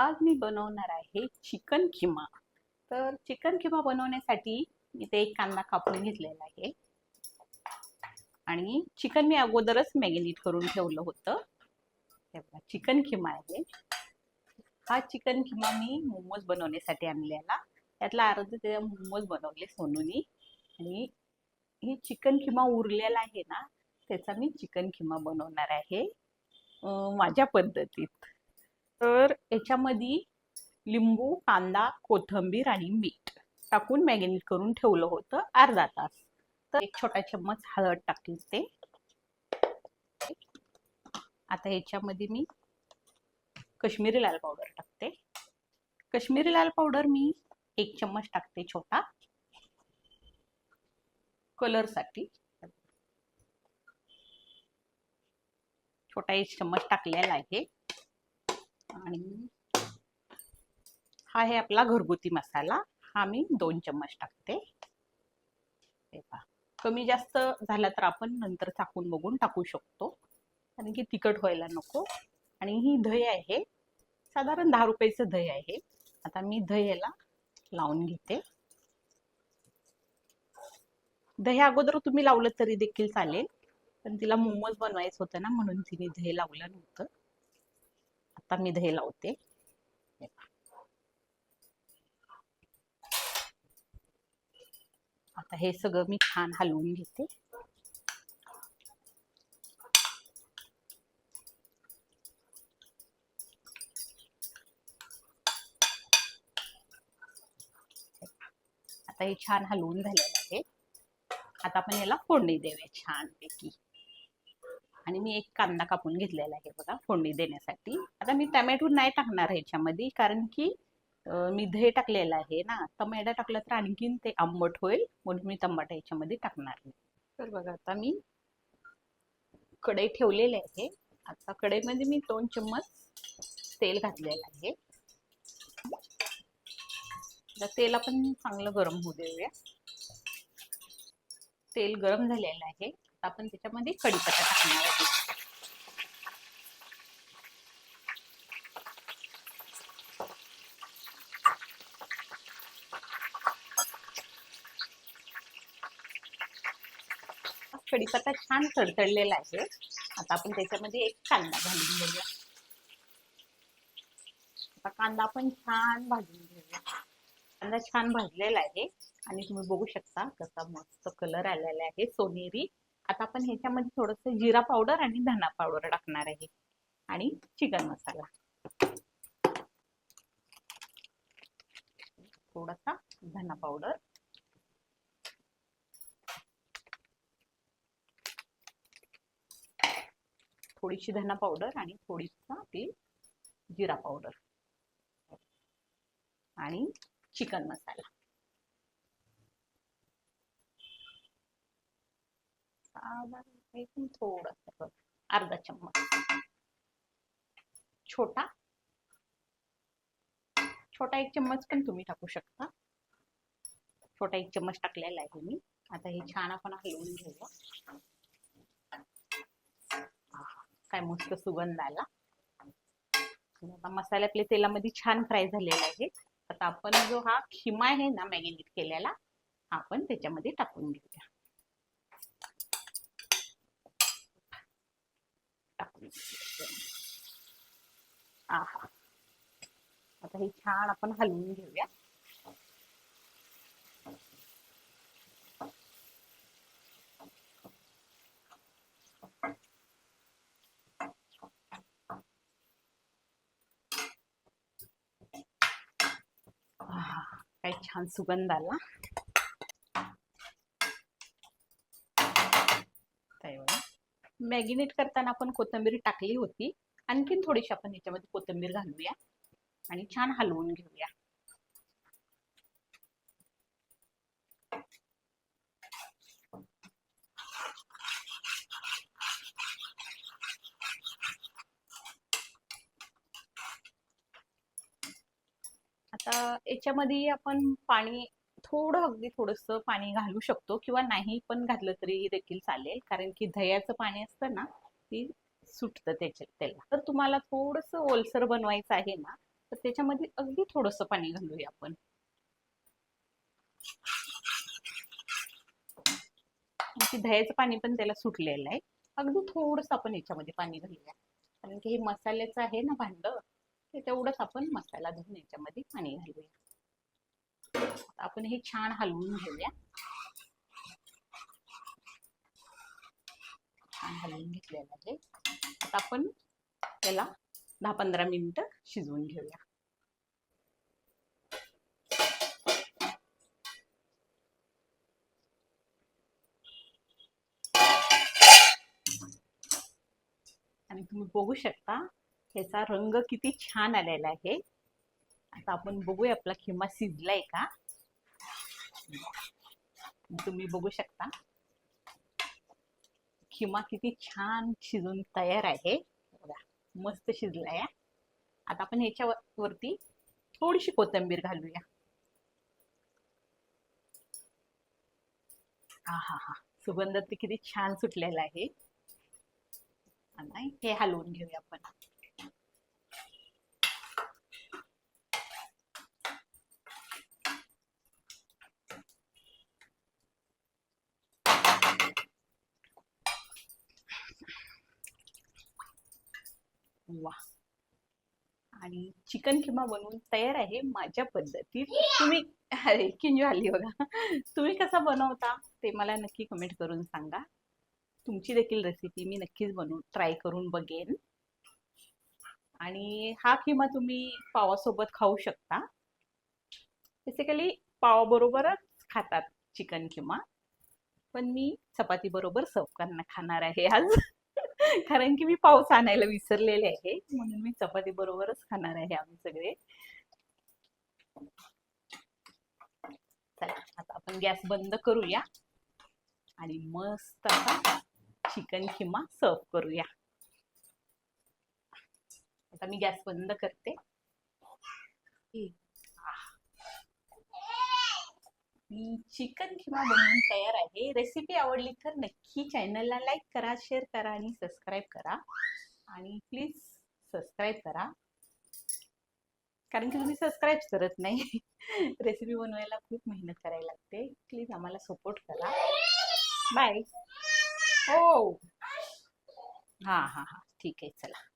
आज मी बनवणार आहे चिकन किमा तर चिकन किमा बनवण्यासाठी मी ते एक कांदा कापून घेतलेला आहे. आणि चिकन मी अगोदरच मॅगिनेट करून ठेवलं होतं. हे चिकन किमा आहे. हा चिकन किमा मी मोमोज बनवण्यासाठी आणलेला. त्यातला अर्ध ते मोमोज बनवले सोनूनी. आणि हे चिकन किमा उरलेला आहे ना त्याचा मी चिकन किमा बनवणार आहे. माझ्या पद्धतीत. तर याच्यामध्ये लिंबू कांदा कोथिंबीर आणि मीठ टाकून मॅगिनेट करून ठेवलं होतं अर्धा तास. तर एक छोटा चम्मच हळद टाकली ते आता ह्याच्यामध्ये मी कश्मीरी लाल पावडर टाकते. कश्मीरी लाल पावडर मी एक चम्मच टाकते छोटा. कलरसाठी छोटा एक चम्मच टाकलेला आहे. आणि हा आहे आपला घरगुती मसाला. हा मी दोन चम्मच टाकते. कमी जास्त झाला तर आपण नंतर चाकून बघून टाकू शकतो. कारण की तिखट व्हायला नको. आणि ही दही आहे. साधारण दहा रुपयाचं दही आहे. आता मी दह्याला लावून घेते. दही अगोदर तुम्ही लावलं तरी देखील चालेल. पण तिला मोमोज बनवायचं होतं ना म्हणून तिने दही लावलं नव्हतं. आता मी दही लावते. आता हे सगळं मी छान हलवून घेते. आता हे छान हलवून झालेलं आहे. आता आपण याला फोडणी देऊया छानपैकी. आणि मी एक कांदा कापून घेतलेला आहे बघा फोडणी देण्यासाठी. आता मी टमॅटो नाही टाकणार ह्याच्यामध्ये कारण की मी दही टाकलेलं आहे ना टमाटा टाकलं तर आणखीन ते आंबट होईल म्हणून मी टमाटा ह्याच्यामध्ये टाकणार नाही तर बघा आता मी कढई ठेवलेली आहे. आता कढईमध्ये मी दोन चम्मच तेल घातलेलं आहे. तेल आपण चांगलं गरम होऊ देऊया. तेल गरम झालेलं आहे. आता आपण त्याच्यामध्ये कढीपत्ता टाकणार आहोत. कढीपत्ता छान तडतडलेला आहे. आता आपण त्याच्यामध्ये एक कांदा घालून घेऊया. आता कांदा आपण छान भाजून घेऊया. कांदा छान भाजलेला आहे. आणि तुम्ही बघू शकता कसा मस्त कलर आलेला आहे. सोनेरी आता आपण ह्याच्यामध्ये थोडस जिरा पावडर आणि धना पावडर टाकणार आहे. आणि चिकन मसाला. थोडासा धना पावडर. थोडीशी धना पावडर आणि थोडीसा आपली जिरा पावडर. आणि चिकन मसाला. साधारण एकूण थोडस अर्धा चम्मच. छोटा. छोटा एक चम्मच पण तुम्ही टाकू शकता. छोटा एक चम्मच टाकलेला आहे मी. आता हे छान आपण हलवून घेऊया. काय मस्त सुगंध आला. आता मसाले आपले तेलामध्ये छान फ्राय झालेला आहे. आता आपण जो हा खिमा आहे ना मॅगिनेट केलेला हा आपण त्याच्यामध्ये टाकून घेऊया. टाकून आहा. आता हे छान आपण हलवून घेऊया. आहा, काय छान सुगंध आला. मॅगिनेट करताना आपण कोथिंबीर टाकली होती. आणखीन थोडीशी आपण याच्यामध्ये कोथिंबीर घालूया आणि छान हलवून घेऊया. आता याच्यामध्ये आपण पाणी थोडं अगदी थोडस पाणी घालू शकतो किंवा नाही पण घातलं तरी देखील चालेल. कारण की दह्याचं पाणी असतं ना ती सुटतं त्याच्या त्याला. तर तुम्हाला थोडस ओलसर बनवायचं आहे ना तर त्याच्यामध्ये अगदी थोडंसं पाणी घालूया आपण. दह्याचं पाणी पण त्याला सुटलेलं आहे. अगदी थोडंसं आपण याच्यामध्ये पाणी घालूया. कारण की हे मसाल्याचं आहे ना भांड ते तेवढंच आपण मसाला धुवून याच्यामध्ये पाणी घालूया. आहोत आपण हे छान हलवून घेऊया. छान हलवून घेतलेलं आहे. आता आपण त्याला दहा पंधरा मिनिटं शिजवून घेऊया. आणि तुम्ही बघू शकता ह्याचा रंग किती छान आलेला आहे. आता आपण बघूया आपला खिमा शिजलाय का? तुम्ही बघू शकता. खिमा किती छान शिजून तयार आहे. बघा मस्त शिजलाय. आता आपण ह्याच्या वरती थोडीशी कोथिंबीर घालूया. हा हा. हा सुगंध ते किती छान सुटलेला आहे. हे हलवून घेऊया आपण. वा आणि चिकन किमा बनवून तयार आहे माझ्या पद्धतीत. तुम्ही अरे किंजू आली बघा. तुम्ही कसा बनवता ते मला नक्की कमेंट करून सांगा. तुमची देखील रेसिपी मी नक्कीच बनवून ट्राय करून बघेन. आणि हा किमा तुम्ही पावासोबत खाऊ शकता. बेसिकली पावाबरोबरच खातात चिकन किमा पण मी चपाती बरोबर सर्व खाणार आहे आज. कारण की मी पाऊस आणायला विसरलेले आहे म्हणून मी चपाती बरोबरच खाणार आहे आम्ही सगळे. चला आता आपण गॅस बंद करूया आणि मस्त असा चिकन किमा सर्व करूया. आता मी गॅस बंद करते. चिकन किमा बनवून तयार आहे. रेसिपी आवडली तर नक्की चॅनलला लाईक करा शेअर करा आणि सबस्क्राईब करा. आणि प्लीज सबस्क्राईब करा. कारण की तुम्ही सबस्क्राईब करत नाही. रेसिपी बनवायला खूप मेहनत करायला लागते. प्लीज आम्हाला सपोर्ट करा. बाय. हो. हां हां हां. ठीक आहे चला.